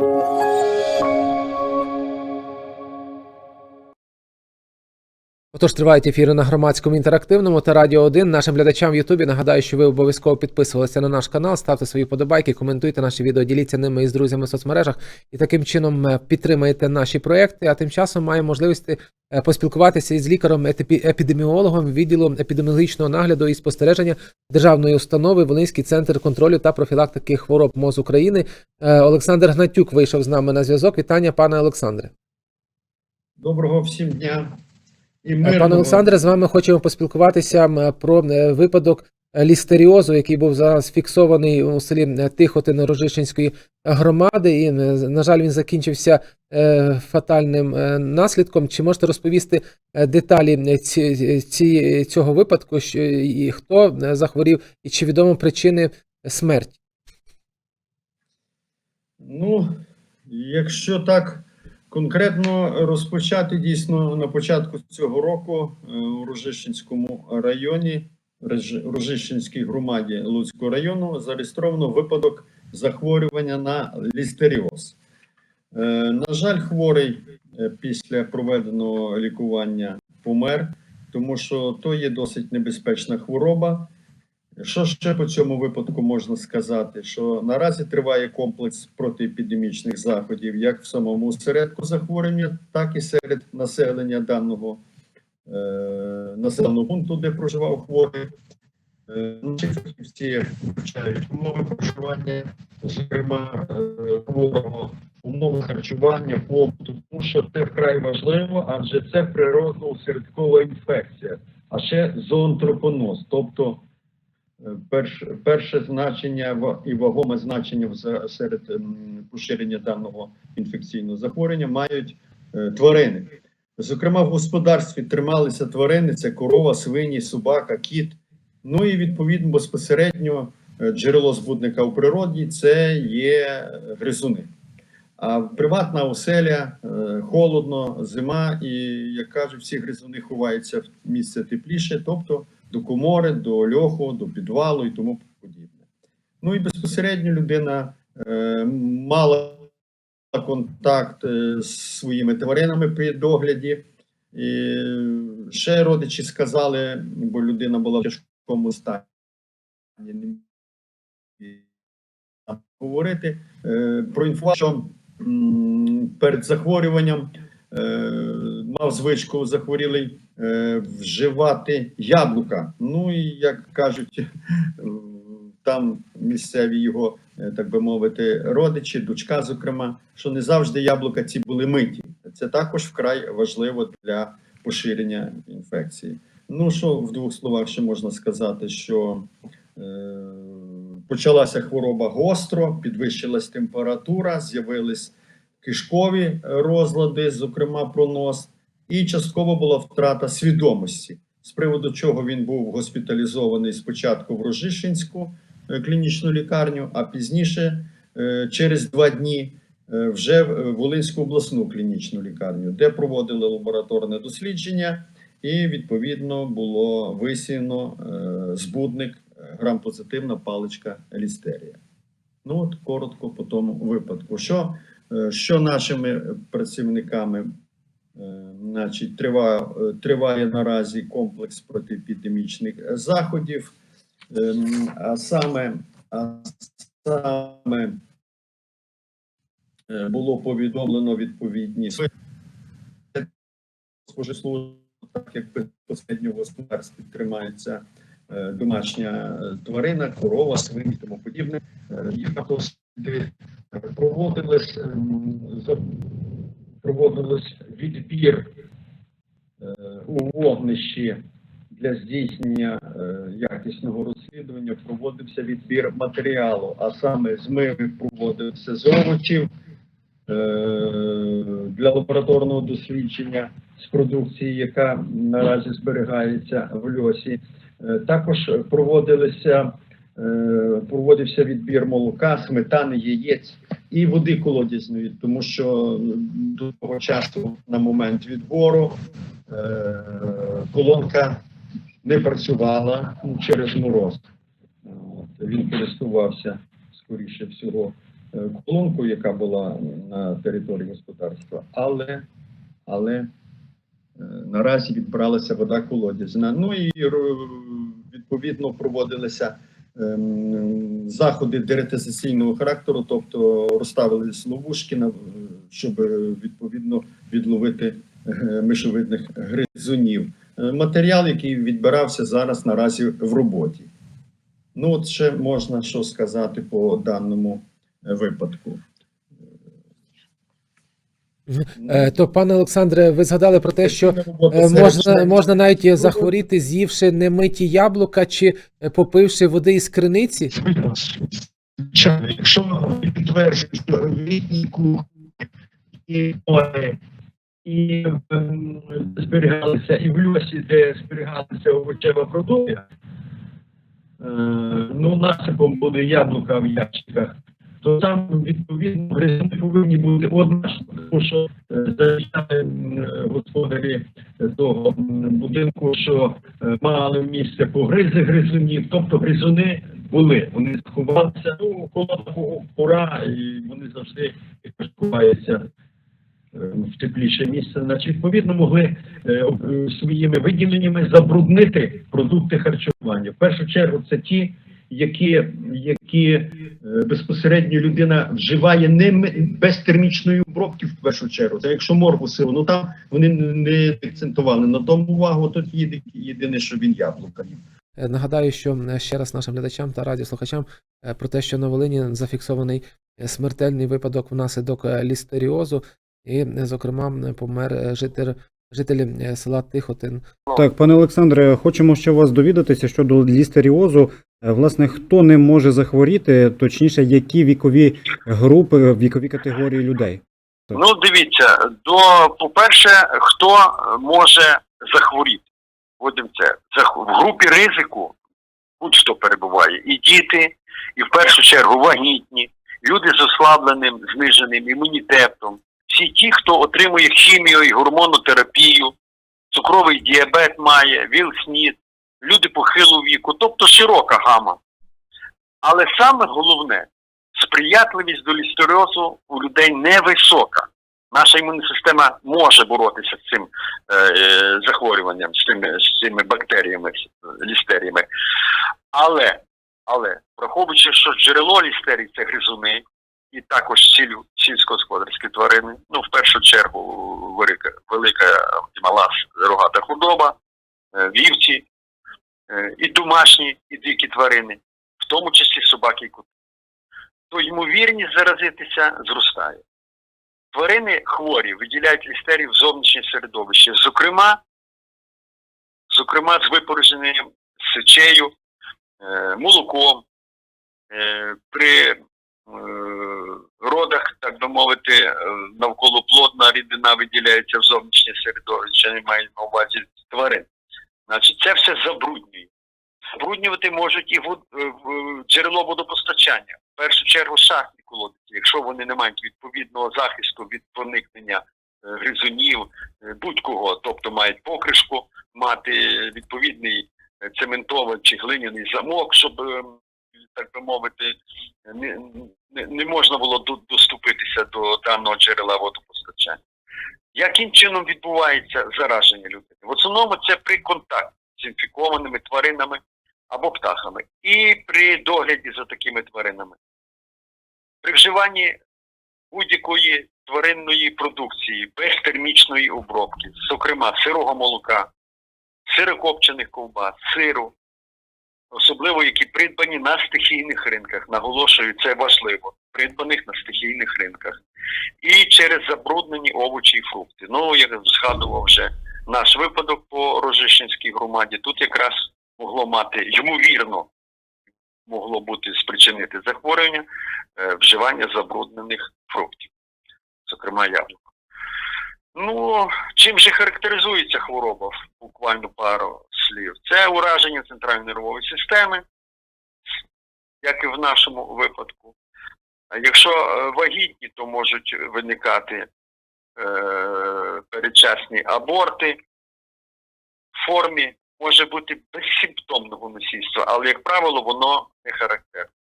啊。Отож, тривають ефіри на громадському інтерактивному та радіо 1. Нашим глядачам в Ютубі нагадаю, що ви обов'язково підписувалися на наш канал, ставте свої подобайки, коментуйте наші відео, діліться ними із друзями в соцмережах і таким чином е, підтримаєте наші проекти. А тим часом маємо можливість е, поспілкуватися із лікарем епі- епідеміологом відділу епідеміологічного нагляду і спостереження державної установи Волинський центр контролю та профілактики хвороб МОЗ України. Е, Олександр Гнатюк вийшов з нами на зв'язок. Вітання, пане Олександре. Доброго всім дня і Е, мирного. Пане Олександре, з вами хочемо поспілкуватися про е, випадок лістеріозу, який був зафіксований у селі е, Тихотин Рожишинської громади. І, на жаль, він закінчився фатальним наслідком. Чи можете розповісти деталі ці, ці, цього випадку? Що, і хто захворів, і чи відомо причини смерті? Ну, якщо так конкретно розпочати, дійсно на початку цього року е, у Рожищенському районі, Рожищенській громаді Луцького району зареєстровано випадок захворювання на лістеріоз. Е, На жаль, хворий е, після проведеного лікування помер, тому що то є досить небезпечна хвороба. Що ще по цьому випадку можна сказати? Що наразі триває комплекс протиепідемічних заходів як в самому осередку захворювання, так і серед населення даного е, населеного пункту, де проживав хворий. Е, Наші фахівці вивчають умови проживання, зокрема е, хворого, умови харчування, побуту, тому що це вкрай важливо, адже це природно-осередкова інфекція, а ще зоонтропоноз, тобто Е, Перш, перше значення і вагоме значення серед ем, поширення даного інфекційного захворювання мають е, тварини. Зокрема, в господарстві трималися тварини: це корова, свині, собака, кіт. Ну і відповідно безпосередньо е, джерело збудника у природі це є гризуни. А приватна оселя, холодно, зима, і як кажуть, всі гризуни ховаються в місце тепліше, тобто до комори, до льоху, до підвалу і тому подібне. Ну і безпосередньо людина е, мала контакт е, з своїми тваринами при догляді. І ще родичі сказали, бо людина була в тяжкому стані. не Говорити е, про інформацію, що перед захворюванням мав звичку захворілий е, вживати яблука. Ну і як кажуть, е, там місцеві його, е, так би мовити, родичі, дочка, зокрема, що не завжди яблука ці були миті. Це також вкрай важливо для поширення інфекції. Ну що в двох словах ще можна сказати, що е, почалася хвороба гостро, підвищилась температура, з'явились кишкові розлади, зокрема пронос, і частково була втрата свідомості, з приводу чого він був госпіталізований спочатку в Рожишинську е, клінічну лікарню, а пізніше, е, через два дні, е, вже в Волинську обласну клінічну лікарню, де проводили лабораторне дослідження, і відповідно було висіяно е, збудник е, грам-позитивна паличка лістерія. Ну от коротко по тому випадку. Що, е, що нашими працівниками Е, Значить, триває, триває наразі комплекс протиепідемічних заходів, Ем, а саме, а саме е, було повідомлено відповідні споживслужби, так як безпосередньо в господарстві е, домашня е, тварина, корова, свині тому подібне. Е, Їх проводились ем, проводилось відбір е, у вогнищі для здійснення е, якісного розслідування, проводився відбір матеріалу, а саме змиви проводився з овочів е, для лабораторного дослідження з продукції, яка наразі зберігається в льосі. Також проводилися проводився відбір молока, сметани, яєць і води колодязної, тому що до того часу, на момент відбору, е, колонка не працювала через мороз. Він користувався, скоріше всього, е, колонку, яка була на території господарства, але, але е, наразі відбралася вода колодязна. Ну і відповідно проводилися заходи деретизаційного характеру, тобто розставили ловушки, на- щоб е, відповідно відловити е, мишовидних гризунів. Е, Матеріал, який відбирався зараз наразі в роботі. Ну, от ще можна що сказати по даному е, випадку. Е, То, пане Олександре, ви згадали про те, що е, можна, можна навіть захворіти, з'ївши немиті яблука чи е, попивши води із криниці. Якщо підтверджують, що літні кухні і море, і ем, зберігалися, і в льосі, де зберігалася овочева продукція, ну, насипом були яблука в ящиках, то там, відповідно, гризуни повинні бути одночасно, тому що е, заявляли господарі того будинку, що е, мали місце погризи гризунів, тобто гризуни були. Вони заховалися, ну, холодна пу- пора, і вони завжди якось ховаються е, в тепліше місце. Значить, відповідно, могли е, е, своїми виділеннями забруднити продукти харчування. В першу чергу це ті, які, які е, безпосередньо людина вживає не без термічної обробки в першу чергу. Це якщо моркву сиру, ну там вони не- акцентували на тому увагу. Тут єди- єдине, що він яблука. Е, Нагадаю, що е, ще раз нашим глядачам та радіослухачам про те, що на Волині зафіксований смертельний випадок внаслідок лістеріозу, і, зокрема, помер житель, жителі е, села Тихотин. Так, пане Олександре, хочемо ще вас довідатися щодо лістеріозу. Е, Власне, хто не може захворіти, точніше, які вікові групи, вікові категорії людей? Так. Ну, дивіться, до по-перше, хто може захворіти? Вводимо це. В групі ризику будь-хто перебуває. І діти, і в першу чергу вагітні, люди з ослабленим, зниженим імунітетом, всі ті, хто отримує хімію і гормонотерапію, цукровий діабет має, ВІЛ-СНІД, люди похилого віку, тобто широка гама. Але саме головне, сприятливість до лістеріозу у людей невисока. Наша імунна система може боротися з цим е, е, захворюванням, з цими, з цими бактеріями, лістеріями. Але, але, враховуючи, що джерело лістерій це гризуни, і також сіль- сільськогосподарські тварини, ну, в першу чергу, велика, велика і мала рогата худоба, е, вівці, е, і домашні, і дикі тварини, в тому числі собаки і коти то ймовірність заразитися зростає. Тварини хворі виділяють лістерію в зовнішнє середовище, зокрема, зокрема з випорожненням сечею, е, молоком, при родах, так би мовити, е, навколо плотна рідина виділяється в зовнішнє середовище, не маю на увазі тварин. Значить, це все забруднює. Забруднювати можуть і е, джерело водопостачання. В першу чергу шахтні колодці, якщо вони не мають відповідного захисту від проникнення е, гризунів, е, будь-кого, тобто мають покришку, мати відповідний е, цементовий чи глиняний замок, щоб, е, так би мовити, не, не, можна було доступитися до даного джерела водопостачання. Яким чином відбувається зараження людини? В основному це при контакті з інфікованими тваринами або птахами, і при догляді за такими тваринами. При вживанні будь-якої тваринної продукції без термічної обробки, зокрема сирого молока, сирокопчених ковбас, сиру, особливо які придбані на стихійних ринках. Наголошую, це важливо, придбаних на стихійних ринках. І через забруднені овочі і фрукти. Ну, як згадував вже наш випадок по Рожищенській громаді, тут якраз могло мати, ймовірно, могло бути спричинити захворювання е, вживання забруднених фруктів, зокрема яблук. Ну, чим же характеризується хвороба? Буквально пару слів. Це ураження центральної нервової системи, як і в нашому випадку. Якщо е, вагітні, то можуть виникати е, передчасні аборти в формі може бути безсимптомного носійства, але, як правило, воно не характерне.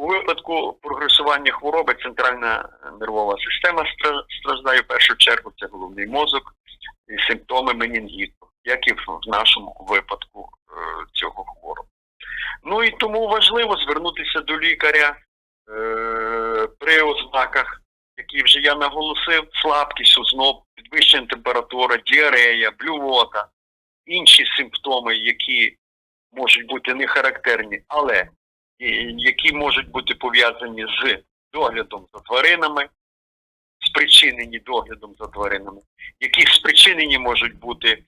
У випадку прогресування хвороби центральна нервова система страждає в першу чергу, це головний мозок і симптоми менінгіту, як і в нашому випадку е, цього хворого. Ну і тому важливо звернутися до лікаря е, при ознаках, які вже я наголосив, слабкість, озноб, підвищена температура, діарея, блювота, інші симптоми, які можуть бути не характерні, але які можуть бути пов'язані з доглядом за тваринами, спричинені доглядом за тваринами, які спричинені можуть бути е,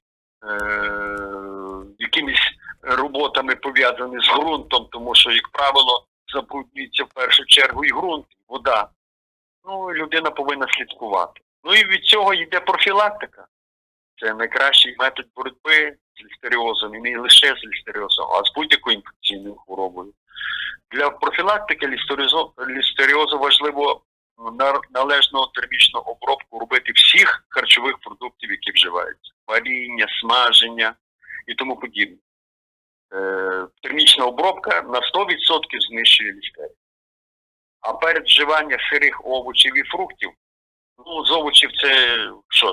якимись роботами пов'язані з ґрунтом, тому що, як правило, забруднюється в першу чергу і ґрунт, і вода. Ну, людина повинна слідкувати. Ну і від цього йде профілактика. Це найкращий метод боротьби з лістеріозом, і не лише з лістеріозом, а з будь-якою інфекційною хворобою. Для профілактики лістеріозу, важливо належну термічну обробку робити всіх харчових продуктів, які вживаються: варіння, смаження і тому подібне. Е, термічна обробка на 100% знищує лістерію. А перед вживанням сирих овочів і фруктів, ну, з овочів це що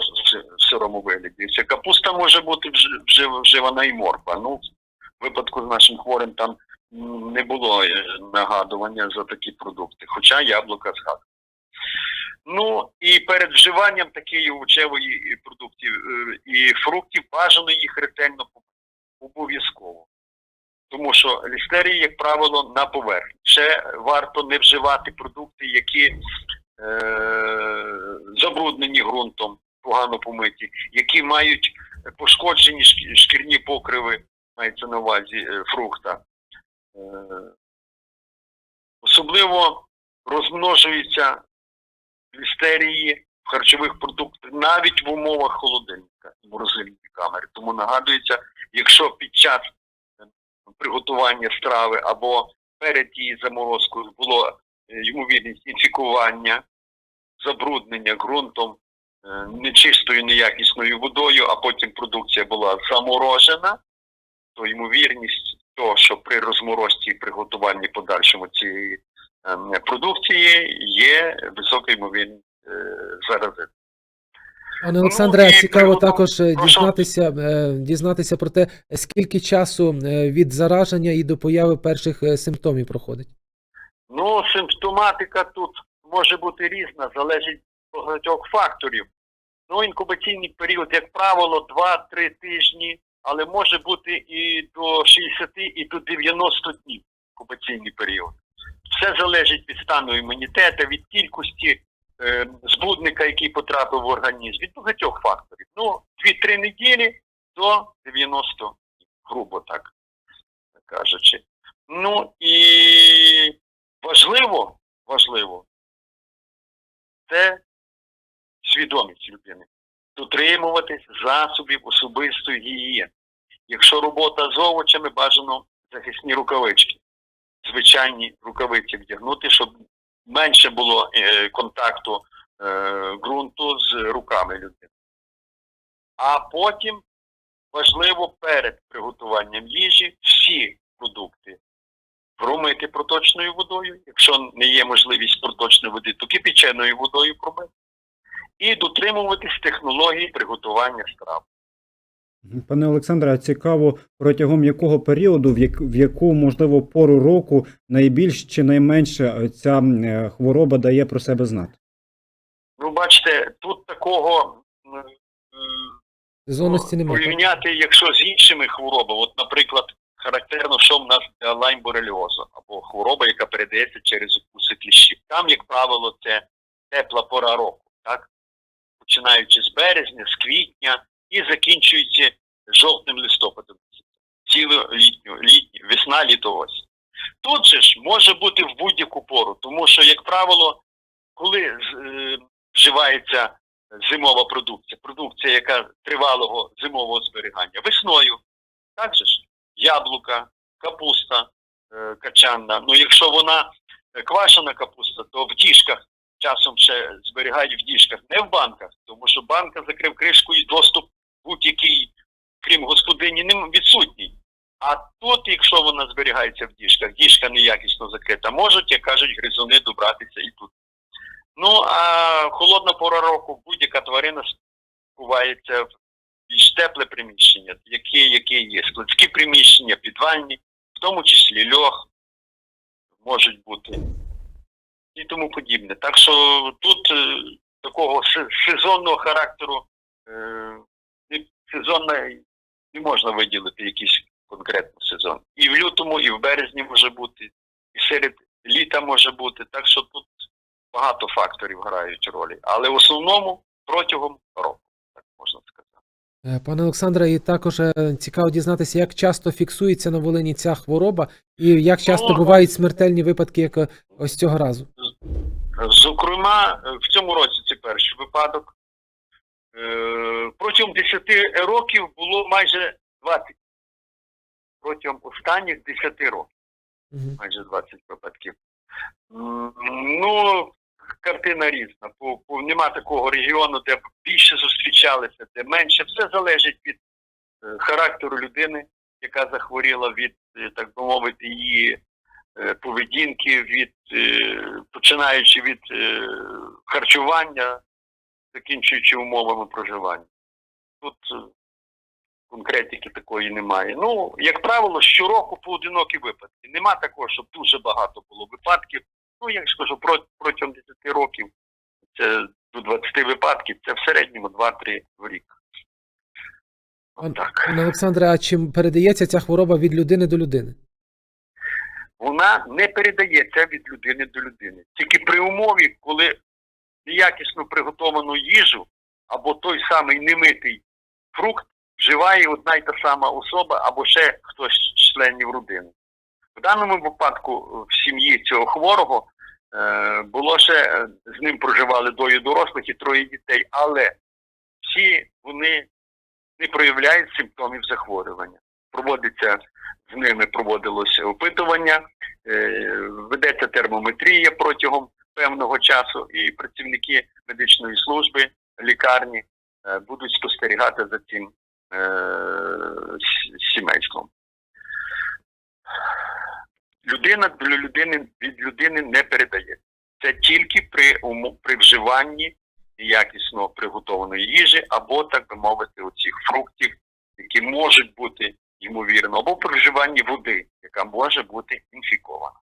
в сирому вигляді? Це капуста може бути вживана і морква. Ну, в випадку з нашим хворим там не було е, нагадування за такі продукти, хоча яблука згадували. Ну і перед вживанням такої овочевої продуктів е, і фруктів бажано їх ретельно обов'язково. Тому що лістерії, як правило, на поверхні. Ще варто не вживати продукти, які е, забруднені ґрунтом, погано помиті, які мають пошкоджені шкірні покриви, мається на увазі е, фрукта. Е, особливо розмножуються лістерії в харчових продуктах навіть в умовах холодильника і морозильної камери. Тому нагадується, якщо під час е, приготування страви або перед її заморозкою було е, ймовірність інфікування, забруднення ґрунтом, нечистою неякісною водою, а потім продукція була заморожена, то ймовірність того, що при розморозці і приготуванні подальшому цієї ем, продукції є висока ймовірність е, зарази. Пане Олександре, і цікаво приводу- також е, прошу. дізнатися, е, дізнатися про те, скільки часу від зараження і до появи перших симптомів проходить. Ну, симптоматика тут може бути різна, залежить від багатьох факторів. Ну, інкубаційний період, як правило, 2-3 тижні, але може бути і до 60, і до 90 днів інкубаційний період. Все залежить від стану імунітету, від кількості е, збудника, який потрапив в організм, від багатьох факторів. Ну, 2-3 неділі до 90 днів, грубо так кажучи. Ну і важливо, важливо, це свідомість людини. Дотримуватись засобів особистої гігієни. Якщо робота з овочами, бажано захисні рукавички. Звичайні рукавиці вдягнути, щоб менше було е, контакту е, ґрунту з руками людини. А потім важливо перед приготуванням їжі всі продукти промити проточною водою, якщо не є можливість проточної води, то кипяченою водою промити. І дотримуватись технології приготування страв. Пане Олександре, цікаво, протягом якого періоду, в, як, в яку можливо пору року найбільш чи найменше е, ця е, хвороба дає про себе знати? Ну, бачите, тут такого м, Сезонності немає. порівняти, якщо з іншими хворобами, от, наприклад, характерно, що в нас для лаймбореліозу, або хвороба, яка передається через укуси кліщів. Там, як правило, це тепла пора року, так? Починаючи з березня, з квітня і закінчуючи жовтним листопадом. Цілу літню, літню, весна, літо осінь. Тут же ж може бути в будь-яку пору, тому що, як правило, коли е, вживається зимова продукція, продукція, яка тривалого зимового зберігання, весною, так же ж, яблука, капуста е, качанна. Ну, якщо вона е, квашена капуста, то в діжках часом ще зберігають в діжках, не в банках, тому що банка закрив кришку і доступ будь-який, крім господині, не відсутній. А тут, якщо вона зберігається в діжках, діжка неякісно закрита, можуть, як кажуть, гризуни добратися і тут. Ну, а холодна пора року, будь-яка тварина ховається в більш тепле приміщення, яке, яке є складські приміщення, підвальні, в тому числі льох можуть бути і тому подібне. Так що тут е, такого сезонного характеру е, і сезонне не можна виділити якийсь конкретний сезон. І в лютому, і в березні може бути, і серед літа може бути. Так що тут багато факторів грають ролі. Але в основному протягом року, так можна сказати. Е, Пане Олександре, і також е, цікаво дізнатися, як часто фіксується на Волині ця хвороба, і як часто Ну, бувають смертельні випадки, як е, ось цього разу. Зокрема, в цьому році це перший випадок. Е, Протягом 10 років було майже 20. Протягом останніх 10 років майже 20 випадків. Ну, картина різна. По, нема такого регіону, де більше зустрічалися, де менше. Все залежить від е, характеру людини, яка захворіла, від, е, так би мовити, її поведінки, від, починаючи від харчування, закінчуючи умовами проживання. Тут е, конкретики такої немає. Ну, як правило, щороку поодинокі випадки. Нема такого, щоб дуже багато було випадків. Ну, як скажу, протягом 10 років це до 20 випадків, це в середньому 2-3 в рік. Так. Пане Олександре, а чим передається ця хвороба від людини до людини? Вона не передається від людини до людини. Тільки при умові, коли неякісно приготовану їжу або той самий немитий фрукт вживає одна й та сама особа або ще хтось з членів родини. В даному випадку в сім'ї цього хворого е, було ще е, з ним проживали двоє дорослих і троє дітей, але всі вони не проявляють симптомів захворювання. Проводиться з ними проводилося опитування, е, ведеться термометрія протягом певного часу, і працівники медичної служби, лікарні е, будуть спостерігати за цим е, сімейством. Людина для людини від людини не передає. Це тільки при, при вживанні якісно приготованої їжі, або, так би мовити, оцих фруктів, які можуть бути ймовірно, або при вживанні води, яка може бути інфікована.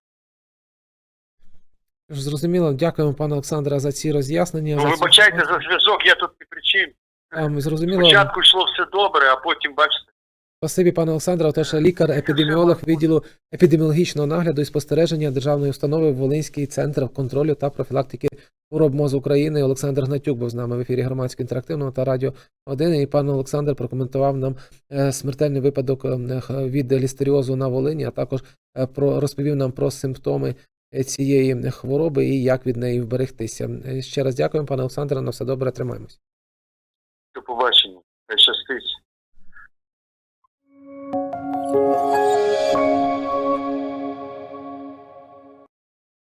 Зрозуміло, дякуємо, пане Олександре, за ці роз'яснення. Ну, за вибачайте інформацію. за зв'язок, я тут не причин. Ем, Зрозуміло. Спочатку йшло все добре, а потім, бачите, Спасибі, пане Олександре. Отож, лікар-епідеміолог відділу епідеміологічного нагляду і спостереження Державної установи Волинський центр контролю та профілактики хвороб мозу України Олександр Гнатюк був з нами в ефірі громадського інтерактивного та радіо 1. І пан Олександр прокоментував нам е, смертельний випадок е, від лістеріозу на Волині, а також е, розповів нам про симптоми е, Е, цієї хвороби і як від неї вберегтися. Е, ще раз дякую, пане Олександре, на все добре, тримаємось. До побачення. Щастить.